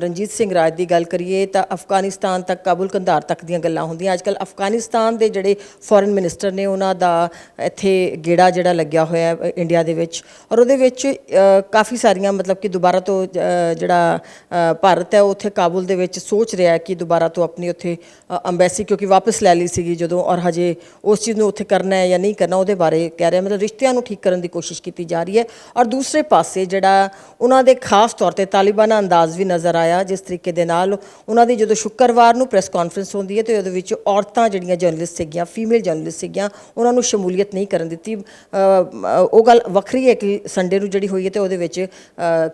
ਰਣਜੀਤ ਸਿੰਘ ਰਾਜ ਦੀ ਗੱਲ ਕਰੀਏ ਤਾਂ ਅਫਗਾਨਿਸਤਾਨ ਤੱਕ, ਕਾਬੁਲ ਕੰਧਾਰ ਤੱਕ ਦੀਆਂ ਗੱਲਾਂ ਹੁੰਦੀਆਂ। ਅੱਜ ਕੱਲ ਅਫਗਾਨਿਸਤਾਨ ਦੇ ਜਿਹੜੇ ਫੋਰਨ ਮਿਨਿਸਟਰ ਨੇ ਉਹਨਾਂ ਦਾ ਇੱਥੇ ਗੇੜਾ ਜਿਹੜਾ ਲੱਗਿਆ ਹੋਇਆ ਇੰਡੀਆ ਦੇ ਵਿੱਚ। ਔਰ ਉਹਦੇ ਵਿੱਚ ਕਾਫੀ ਸਾਰੀਆਂ ਮਤਲਬ ਕਿ ਦੁਬਾਰਾ ਤੋਂ ਜਿਹੜਾ ਭਾਰਤ ਹੈ, ਉਹ ਉੱਥੇ ਕਾਬੁਲ ਦੇ ਵਿੱਚ ਸੋਚ ਰਿਹਾ ਹੈ ਕਿ ਦੁਬਾਰਾ ਤੋਂ ਆਪਣੀ ਉੱਥੇ ਅੰਬੈਸੀ ਕਿਉਂਕਿ ਵਾਪਸ ਲੈ ਲਈ ਸੀਗੀ ਜਦੋਂ। ਔਰ ਹਜੇ ਉਸ ਚੀਜ਼ ਨੂੰ ਉੱਥੇ ਕਰਨਾ ਹੈ ਜਾਂ ਨਹੀਂ ਕਰਨਾ, ਉਹਦੇ ਬਾਰੇ ਕਹਿ ਰਿਹਾ ਮਤਲਬ ਰਿਸ਼ਤਿਆਂ ਨੂੰ ਠੀਕ ਕਰਨ ਦੀ ਕੋਸ਼ਿਸ਼ ਕੀਤੀ ਜਾ ਰਹੀ ਹੈ। ਔਰ ਦੂਸਰੇ ਪਾਸੇ ਜਿਹੜਾ ਉਹਨਾਂ ਦੇ ਖਾਸ ਤੌਰ ਤੇ ਤਾਲਿਬਾਨਾ ਅੰਦਾਜ਼ ਵੀ ਨਜ਼ਰ ਆਇਆ, ਜਿਸ ਤਰੀਕੇ ਦੇ ਨਾਲ ਉਹਨਾਂ ਦੀ ਜਦੋਂ ਸ਼ੁੱਕਰਵਾਰ ਨੂੰ ਪ੍ਰੈਸ ਕਾਨਫਰੰਸ ਹੁੰਦੀ ਹੈ, ਤੇ ਉਹਦੇ ਵਿੱਚ ਔਰਤਾਂ ਜਿਹੜੀਆਂ ਜਰਨਲਿਸਟ ਸੀਗੀਆਂ ਫੀਮੇਲ ਜਰਨਲਿਸਟ ਸੀਗੀਆਂ, ਉਹਨਾਂ ਨੂੰ ਸ਼ਮੂਲੀਅਤ ਨਹੀਂ ਕਰਨ ਦਿੱਤੀ। ਉਹ ਗੱਲ ਵੱਖਰੀ ਹੈ ਕਿ ਸੰਡੇ ਨੂੰ ਜਿਹੜੀ ਹੋਈ ਹੈ, ਤੇ ਉਹਦੇ ਵਿੱਚ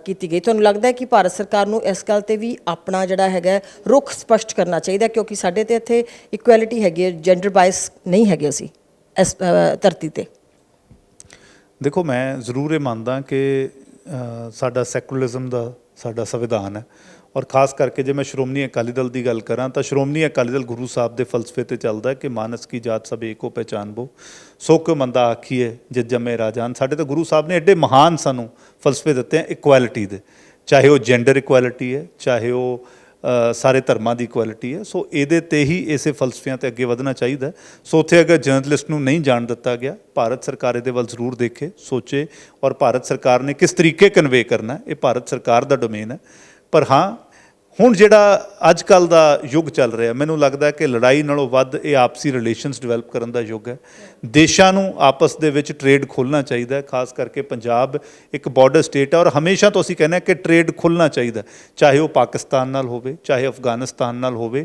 ਕੀਤੀ ਗਈ। ਤੁਹਾਨੂੰ ਲੱਗਦਾ ਹੈ ਕਿ ਭਾਰਤ ਸਰਕਾਰ ਨੂੰ ਇਸ ਗੱਲ ਤੇ ਵੀ ਆਪਣਾ ਜਿਹੜਾ ਹੈਗਾ ਰੁਖ ਸਪਸ਼ਟ ਕਰਨਾ ਚਾਹੀਦਾ ਕਿਉਂਕਿ ਸਾਡੇ ਤੇ ਇੱਥੇ ਇਕੁਐਲਿਟੀ ਹੈਗੀ ਹੈ ਜੈਂਡਰ ਬਾਇਸ ਨਹੀਂ ਹੈਗੇ ਅਸੀਂ ਇਸ ਧਰਤੀ ਤੇ। ਦੇਖੋ, ਮੈਂ ਜ਼ਰੂਰ ਇਹ ਮੰਨਦਾ ਕਿ ਸਾਡਾ ਸੈਕੂਲਰਿਜ਼ਮ ਦਾ ਸਾਡਾ ਸੰਵਿਧਾਨ ਹੈ ਔਰ ਖਾਸ ਕਰਕੇ ਜੇ ਮੈਂ ਸ਼੍ਰੋਮਣੀ ਅਕਾਲੀ ਦਲ ਦੀ ਗੱਲ ਕਰਾਂ ਤਾਂ ਸ਼੍ਰੋਮਣੀ ਅਕਾਲੀ ਦਲ ਗੁਰੂ ਸਾਹਿਬ ਦੇ ਫਲਸਫੇ ਤੇ ਚੱਲਦਾ ਕਿ ਮਾਨਸ ਕੀ ਜਾਤ ਸਭ ਏਕੋ ਪਹਿਚਾਨਬੋ ਸੋ ਕਿਉ ਮੰਦਾ ਆਖੀਏ ਜਿਤ ਜੰਮੇ ਰਾਜਾਨ। ਸਾਡੇ ਤਾਂ ਗੁਰੂ ਸਾਹਿਬ ਨੇ ਐਡੇ ਮਹਾਨ ਸਾਨੂੰ ਫਲਸਫੇ ਦਿੱਤੇ ਆ ਇਕੁਐਲਿਟੀ ਦੇ, ਚਾਹੇ ਉਹ ਜੈਂਡਰ ਇਕੁਐਲਿਟੀ ਹੈ, ਚਾਹੇ ਉਹ ਸਾਰੇ ਧਰਮਾਂ ਦੀ ਇਕੁਐਲਿਟੀ ਹੈ। ਸੋ ਇਹਦੇ ਤੇ ਹੀ ਇਸੇ ਫਲਸਫਿਆਂ ਤੇ ਅੱਗੇ ਵਧਣਾ ਚਾਹੀਦਾ ਸੋ ਉੱਥੇ ਅਗਰ ਜਰਨਲਿਸਟ ਨੂੰ ਨਹੀਂ ਜਾਣ ਦਿੱਤਾ ਗਿਆ, ਭਾਰਤ ਸਰਕਾਰ ਇਹਦੇ ਵੱਲ ਜ਼ਰੂਰ ਦੇਖੇ, ਸੋਚੇ ਔਰ ਭਾਰਤ ਸਰਕਾਰ ਨੇ ਕਿਸ ਤਰੀਕੇ ਕਨਵੇ ਕਰਨਾ ਇਹ ਭਾਰਤ ਸਰਕਾਰ ਦਾ ਡੋਮੇਨ ਹੈ। ਪਰ ਹਾਂ ਹੁਣ ਜਿਹੜਾ ਅੱਜ ਕੱਲ ਦਾ ਯੁੱਗ ਚੱਲ ਰਿਹਾ, ਮੈਨੂੰ ਲੱਗਦਾ ਕਿ ਲੜਾਈ ਨਾਲੋਂ ਵੱਧ ਇਹ ਆਪਸੀ ਰਿਲੇਸ਼ਨਸ ਡਿਵੈਲਪ ਕਰਨ ਦਾ ਯੁੱਗ ਹੈ। ਦੇਸ਼ਾਂ ਨੂੰ ਆਪਸ ਦੇ ਵਿੱਚ ਟ੍ਰੇਡ ਖੋਲ੍ਹਣਾ ਚਾਹੀਦਾ ਹੈ, ਖਾਸ ਕਰਕੇ ਪੰਜਾਬ ਇੱਕ ਬਾਰਡਰ ਸਟੇਟ ਹੈ ਔਰ ਹਮੇਸ਼ਾ ਤੋਂ ਅਸੀਂ ਕਹਿੰਦੇ ਹਾਂ ਕਿ ਟ੍ਰੇਡ ਖੁੱਲ੍ਹਣਾ ਚਾਹੀਦਾ ਚਾਹੇ ਉਹ ਪਾਕਿਸਤਾਨ ਨਾਲ ਹੋਵੇ, ਚਾਹੇ ਅਫਗਾਨਿਸਤਾਨ ਨਾਲ ਹੋਵੇ।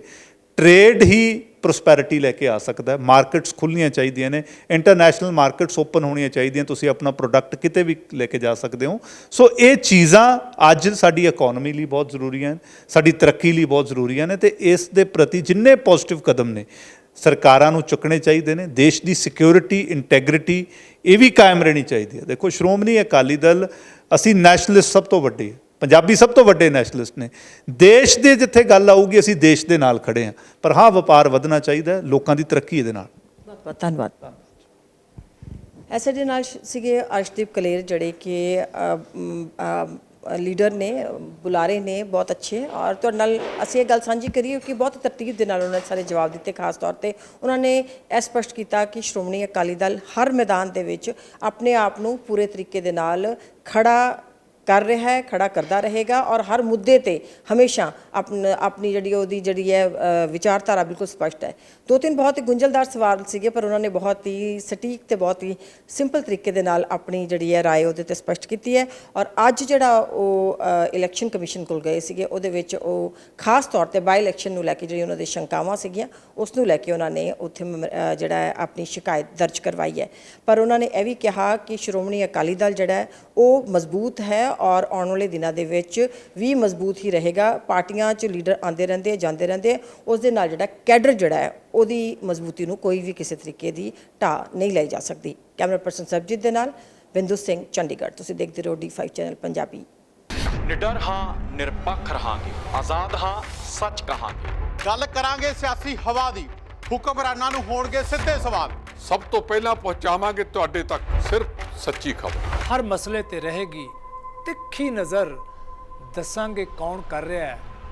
ਟ੍ਰੇਡ ਹੀ ਪ੍ਰੋਸਪੈਰਿਟੀ ਲੈ ਕੇ ਆ ਸਕਦਾ ਹੈ। ਮਾਰਕੀਟਸ ਖੁੱਲ੍ਹਣੀਆਂ ਚਾਹੀਦੀਆਂ ਨੇ। ਇੰਟਰਨੈਸ਼ਨਲ ਮਾਰਕੀਟਸ ਓਪਨ ਹੋਣੀਆਂ ਚਾਹੀਦੀਆਂ। ਤੁਸੀਂ ਆਪਣਾ ਪ੍ਰੋਡਕਟ ਕਿਤੇ ਵੀ ਲੈ ਕੇ ਜਾ ਸਕਦੇ ਹੋ। ਸੋ ਇਹ ਚੀਜ਼ਾਂ ਅੱਜ ਸਾਡੀ ਇਕਨੋਮੀ ਲਈ ਬਹੁਤ ਜ਼ਰੂਰੀਆਂ ਹਨ। ਸਾਡੀ ਤਰੱਕੀ ਲਈ ਬਹੁਤ ਜ਼ਰੂਰੀਆਂ ਨੇ ਤੇ ਇਸ ਦੇ ਪ੍ਰਤੀ ਜਿੰਨੇ ਪੋਜ਼ਿਟਿਵ ਕਦਮ ਨੇ, ਸਰਕਾਰਾਂ ਨੂੰ ਚੁੱਕਣੇ ਚਾਹੀਦੇ ਨੇ। ਦੇਸ਼ ਦੀ ਸਿਕਿਉਰਿਟੀ ਇੰਟੈਗ੍ਰਿਟੀ ਇਹ ਵੀ ਕਾਇਮ ਰਹਿਣੀ ਚਾਹੀਦੀ ਹੈ। ਦੇਖੋ, ਸ਼੍ਰੋਮਣੀ ਅਕਾਲੀ ਦਲ, ਅਸੀਂ ਨੈਸ਼ਨਲਿਸਟ ਸਭ ਤੋਂ ਵੱਡੇ ਪੰਜਾਬੀ ਸਭ ਤੋਂ ਵੱਡੇ ਨੈਸ਼ਨਲਿਸਟ ਨੇ। ਦੇਸ਼ ਦੇ ਜਿੱਥੇ ਗੱਲ ਆਊਗੀ, ਅਸੀਂ ਦੇਸ਼ ਦੇ ਨਾਲ ਖੜੇ ਹਾਂ। ਪਰ ਹਾਂ, ਵਪਾਰ ਵਧਣਾ ਚਾਹੀਦਾ ਲੋਕਾਂ ਦੀ ਤਰੱਕੀ ਇਹਦੇ ਨਾਲ। ਬਹੁਤ ਬਹੁਤ ਧੰਨਵਾਦ। ਐਸੇ ਦੇ ਨਾਲ ਸੀਗੇ ਅਰਸ਼ਦੀਪ ਕਲੇਰ, ਜਿਹੜੇ ਕਿ ਲੀਡਰ ਨੇ ਬੁਲਾਰੇ ਨੇ, ਬਹੁਤ ਅੱਛੇ। ਔਰ ਤੁਹਾਡੇ ਨਾਲ ਅਸੀਂ ਇਹ ਗੱਲ ਸਾਂਝੀ ਕਰੀਏ ਕਿ ਬਹੁਤ ਤਰਤੀਬ ਦੇ ਨਾਲ ਉਹਨਾਂ ਨੇ ਸਾਰੇ ਜਵਾਬ ਦਿੱਤੇ, ਖਾਸ ਤੌਰ ਤੇ ਉਹਨਾਂ ਨੇ ਇਹ ਸਪਸ਼ਟ ਕੀਤਾ ਕਿ ਸ਼੍ਰੋਮਣੀ ਅਕਾਲੀ ਦਲ ਹਰ ਮੈਦਾਨ ਦੇ ਵਿੱਚ ਆਪਣੇ ਆਪ ਨੂੰ ਪੂਰੇ ਤਰੀਕੇ ਦੇ ਨਾਲ ਖੜਾ ਕਰ ਰਿਹਾ ਹੈ, ਖੜਾ ਕਰਦਾ ਰਹੇਗਾ ਔਰ ਹਰ ਮੁੱਦੇ ਤੇ ਹਮੇਸ਼ਾ ਆਪਣ- ਆਪਣੀ ਜਿਹੜੀ ਉਹਦੀ ਜਿਹੜੀ ਹੈ ਵਿਚਾਰਧਾਰਾ ਬਿਲਕੁਲ ਸਪਸ਼ਟ ਹੈ। ਦੋ ਤਿੰਨ ਬਹੁਤ ਹੀ ਗੁੰਝਲਦਾਰ ਸਵਾਲ ਸੀਗੇ, ਪਰ ਉਹਨਾਂ ਨੇ ਬਹੁਤ ਹੀ ਸਟੀਕ ਤੇ ਬਹੁਤ ਹੀ ਸਿੰਪਲ ਤਰੀਕੇ ਦੇ ਨਾਲ ਆਪਣੀ ਜਿਹੜੀ ਹੈ ਰਾਏ ਉਹਦੇ ਤੇ ਸਪਸ਼ਟ ਕੀਤੀ ਹੈ। ਔਰ ਅੱਜ ਜਿਹੜਾ ਉਹ ਇਲੈਕਸ਼ਨ ਕਮਿਸ਼ਨ ਕੋਲ ਗਏ ਸੀਗੇ, ਉਹਦੇ ਵਿੱਚ ਉਹ ਖਾਸ ਤੌਰ ਤੇ ਬਾਈ ਇਲੈਕਸ਼ਨ ਨੂੰ ਲੈ ਕੇ ਜਿਹੜੀ ਉਹਨਾਂ ਦੀ ਸ਼ੰਕਾਵਾਂ ਸੀਗੀਆਂ, ਉਸ ਨੂੰ ਲੈ ਕੇ ਉਹਨਾਂ ਨੇ ਉੱਥੇ ਜਿਹੜਾ ਆਪਣੀ ਸ਼ਿਕਾਇਤ ਦਰਜ ਕਰਵਾਈ ਹੈ। ਪਰ ਉਹਨਾਂ ਨੇ ਇਹ ਵੀ ਕਿਹਾ ਕਿ ਸ਼੍ਰੋਮਣੀ ਅਕਾਲੀ ਦਲ ਜਿਹੜਾ ਉਹ ਮਜ਼ਬੂਤ ਹੈ ਔਰ ਆਉਣ ਵਾਲੇ ਦਿਨਾਂ ਦੇ ਵਿੱਚ ਵੀ ਮਜ਼ਬੂਤ ਹੀ ਰਹੇਗਾ। ਪਾਰਟੀਆਂ 'ਚ ਲੀਡਰ ਆਉਂਦੇ ਰਹਿੰਦੇ, ਜਾਂਦੇ ਰਹਿੰਦੇ ਉਸ ਦੇ ਨਾਲ ਜਿਹੜਾ ਕੈਡਰ ਜਿਹੜਾ ਹੈ ਉਹਦੀ ਮਜ਼ਬੂਤੀ ਨੂੰ ਕੋਈ ਵੀ ਕਿਸੇ ਤਰੀਕੇ ਦੀ ਢਾਹ ਨਹੀਂ ਲਈ ਜਾ ਸਕਦੀ। ਕੈਮਰਾ ਪਰਸਨ ਸਰਬਜੀਤ ਦੇ ਨਾਲ ਬਿੰਦੂ ਸਿੰਘ ਚੰਡੀਗੜ੍ਹ। ਤੁਸੀਂ ਦੇਖਦੇ ਰਹੋ D5 ਚੈਨਲ ਪੰਜਾਬੀ। ਨਿਡਰ ਹਾਂ ਨਿਰਪੱਖ ਰਹਾਂਗੇ। ਆਜ਼ਾਦ ਹਾਂ ਸੱਚ ਕਹਾਂਗੇ। ਗੱਲ ਕਰਾਂਗੇ ਸਿਆਸੀ ਹਵਾ ਦੀ। ਹੁਕਮਰਾਨਾਂ ਨੂੰ ਹੋਣਗੇ ਸਿੱਧੇ ਸਵਾਲ। ਸਭ ਤੋਂ ਪਹਿਲਾਂ ਪਹੁੰਚਾਵਾਂਗੇ ਤੁਹਾਡੇ ਤੱਕ ਸਿਰਫ ਸੱਚੀ ਖਬਰ। ਹਰ ਮਸਲੇ ਤੇ ਰਹੇਗੀ ਤਿੱਖੀ ਨਜ਼ਰ। ਦੱਸਾਂਗੇ ਕੌਣ ਕਰ ਰਿਹਾ ਹੈ।